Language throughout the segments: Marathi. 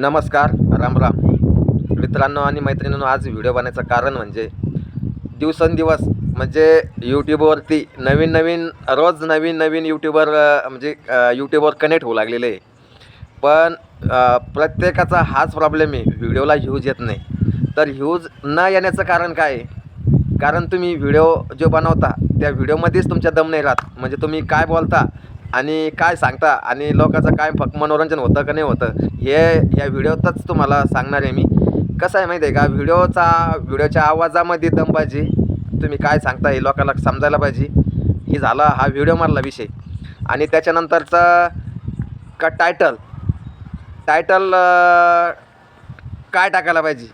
नमस्कार राम राम. मित्रांनो आणि मैत्रिणींनो आज व्हिडिओ बनायचं कारण म्हणजे दिवसेंदिवस म्हणजे यूट्यूबवरती नवीन नवीन रोज नवीन नवीन यूट्यूबर म्हणजे यूट्यूबवर कनेक्ट होऊ लागलेले आहे. पण प्रत्येकाचा हाच प्रॉब्लेम आहे व्हिडिओला ह्यूज येत नाही. तर ह्यूज न येण्याचं कारण काय कारण तुम्ही व्हिडिओ जो बनवता त्या व्हिडिओमध्येच तुमच्या दम नाही राहत. म्हणजे तुम्ही काय बोलता आणि काय सांगता आणि लोकांचं काय फक्त मनोरंजन होतं का नाही होतं हे या व्हिडिओतच तुम्हाला सांगणार आहे मी. कसं आहे माहिती आहे का? व्हिडिओचा व्हिडिओच्या आवाजामध्ये दम पाहिजे. तुम्ही काय सांगता हे लोकांना समजायला पाहिजे. हे झाला हा व्हिडिओ मारला विषय. आणि त्याच्यानंतरचा का टायटल टायटल काय टाकायला पाहिजे?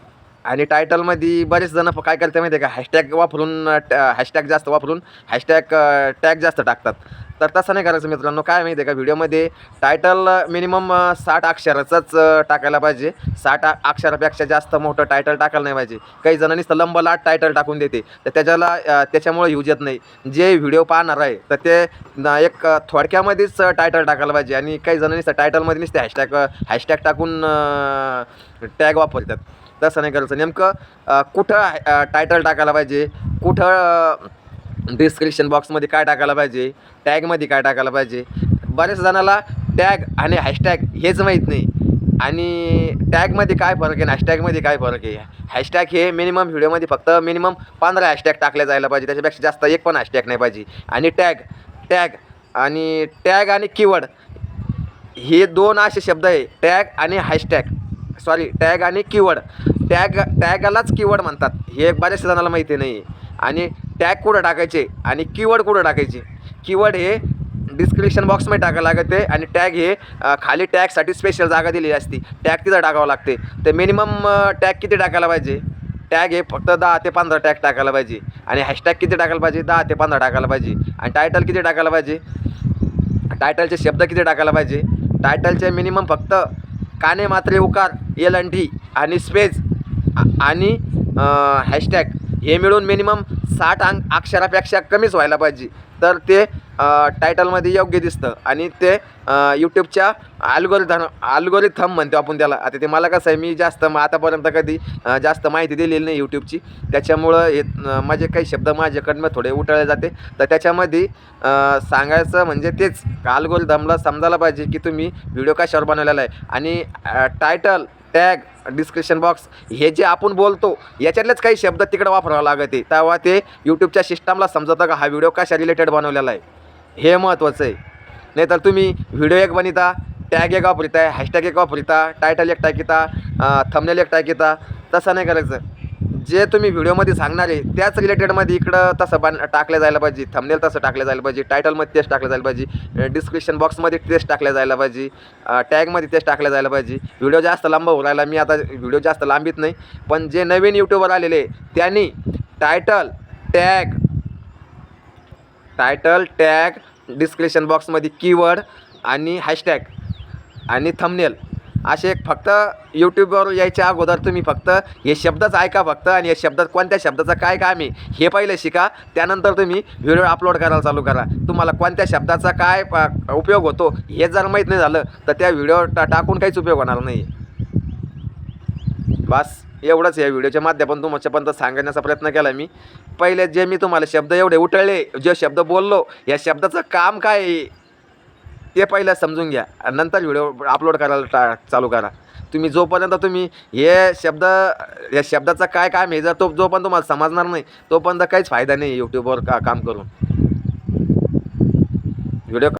आणि टायटलमध्ये बरेच जण काय करते माहिती आहे का? हॅशटॅग वापरून हॅशटॅग जास्त वापरून हॅशटॅग टॅग जास्त टाकतात. तर तसं नाही करायचं मित्रांनो. काय माहिती आहे का? व्हिडिओमध्ये टायटल मिनिमम साठ अक्षराचंच टाकायला पाहिजे. साठ अक्षरापेक्षा जास्त मोठं टायटल टाकायला नाही पाहिजे. काही जणांनी तर लंब लाट टायटल टाकून देते. तर त्याच्याला त्याच्यामुळे यूज येत नाही. जे व्हिडिओ पाहणार आहे तर ते एक थोडक्यामध्येच टायटल टाकायला पाहिजे. आणि काही जणांनी टायटलमध्ये नुसते हॅशटॅग हॅशटॅग टाकून टॅग वापरतात. तसं नाही करायचं. नेमकं कुठं टायटल टाकायला पाहिजे? कुठं डिस्क्रिप्शन बॉक्समध्ये काय टाकायला पाहिजे? टॅगमध्ये काय टाकायला पाहिजे? बऱ्याच जणाला टॅग आणि हॅशटॅग हेच माहीत नाही. आणि टॅगमध्ये काय फरक आहे आणि हॅशटॅगमध्ये काय फरक आहे? हॅशटॅग हे मिनिमम व्हिडिओमध्ये फक्त मिनिमम पंधरा हॅशटॅग टाकले जायला पाहिजे. त्याच्यापेक्षा जास्त एक पण हॅशटॅग नाही पाहिजे. आणि टॅग टॅग आणि टॅग आणि कीवर्ड हे दोन असे शब्द आहे. टॅग आणि हॅशटॅग सॉरी टॅग आणि कीवर्ड टॅग टॅगालाच कीवर्ड म्हणतात. हे बऱ्याच जणाला माहिती नाही आणि टॅग कुठं टाकायचे आणि कीवर्ड कुठं टाकायचे? कीवर्ड हे डिस्क्रिप्शन बॉक्समध्ये टाकायला लागते आणि टॅग हे खाली टॅगसाठी स्पेशल जागा दिलेली असते. टॅग तिथं टाकावं लागते. तर मिनिमम टॅग किती टाकायला पाहिजे? टॅग हे फक्त दहा ते पंधरा टॅग टाकायला पाहिजे. आणि हॅशटॅग किती टाकायला पाहिजे? दहा ते पंधरा टाकायला पाहिजे. आणि टायटल किती टाकायला पाहिजे? टायटलचे शब्द किती टाकायला पाहिजे? टायटलचे मिनिमम फक्त काने मात्रे उकार एल अंडी टी आणि स्पेस आणि हॅशटॅग हे मिळून मिनिमम साठ अंक अक्षरापेक्षा कमीच व्हायला पाहिजे. तर ते टायटलमध्ये योग्य दिसतं. आणि ते यूट्यूबच्या अल्गोरिथम अल्गोरिथम म्हणतो आपण त्याला. आता ते मला कसं आहे मी जास्त मग आतापर्यंत कधी जास्त माहिती दिलेली नाही यूट्यूबची त्याच्यामुळं हे माझे काही शब्द माझ्याकडनं थोडे उठळले जाते. तर त्याच्यामध्ये सांगायचं म्हणजे तेच. अल्गोरिथमला समजायला पाहिजे की तुम्ही व्हिडिओ कशावर बनवलेला आहे. आणि टायटल टॅग डिस्क्रिप्शन बॉक्स हे जे आपण बोलतो याच्यातलेच काही शब्द तिकडे वापरावं लागत. आहे तेव्हा ते यूट्यूबच्या सिस्टमला समजतं का हा व्हिडिओ कशा रिलेटेड बनवलेला आहे. हे महत्त्वाचं आहे. नाहीतर तुम्ही व्हिडिओ एक बनिता टॅग एक वापरिता हॅशटॅग एक वापरिता टायटल एक टाकिता थंबनेल एक टाकिता तसं नाही करायचं. जे तुम्ही व्हिडिओमध्ये सांगणार आहे त्याच रिलेटेडमध्ये इकडं तसं बन टाकलं जायला पाहिजे थंबनेल तसं टाकलं जायला पाहिजे टायटलमध्ये तेच टाकलं जायला पाहिजे डिस्क्रिप्शन बॉक्समध्ये तेच टाकलं जायला पाहिजे टॅगमध्ये तेच टाकलं जायला पाहिजे. व्हिडिओ जास्त लांब होऊ राहिला मी आता व्हिडिओ जास्त लांबीत नाही पण जे नवीन यूट्यूबर आलेले त्यांनी title tag title tag description बॉक्समध्ये कीवर्ड आणि हॅशटॅग आणि थंबनेल असे फक्त यूट्यूबवर यायच्या अगोदर तुम्ही फक्त हे शब्दच ऐका फक्त आणि या शब्दात कोणत्या शब्दाचं काय काम आहे हे पहिले शिका. त्यानंतर तुम्ही व्हिडिओ अपलोड करायला चालू करा. तुम्हाला कोणत्या शब्दाचा काय उपयोग होतो हे जर माहीत नाही झालं तर त्या व्हिडिओ टा टाकून काहीच उपयोग होणार नाही. बस एवढंच या व्हिडिओच्या माध्यमातून तुमच्यापर्यंत सांगण्याचा प्रयत्न केला मी. पहिले जे मी तुम्हाला शब्द एवढे उठळले जे शब्द बोललो या शब्दाचं काम काय आहे? ते पहिलं समजून घ्या. आणि नंतर व्हिडिओ अपलोड करायला टा चालू करा. तुम्ही जोपर्यंत तुम्ही हे शब्द या शब्दाचं काय काम आहे जर तो जोपर्यंत तुम्हाला समजणार नाही तोपर्यंत काहीच फायदा नाही यूट्यूबवर का काम करून. व्हिडिओ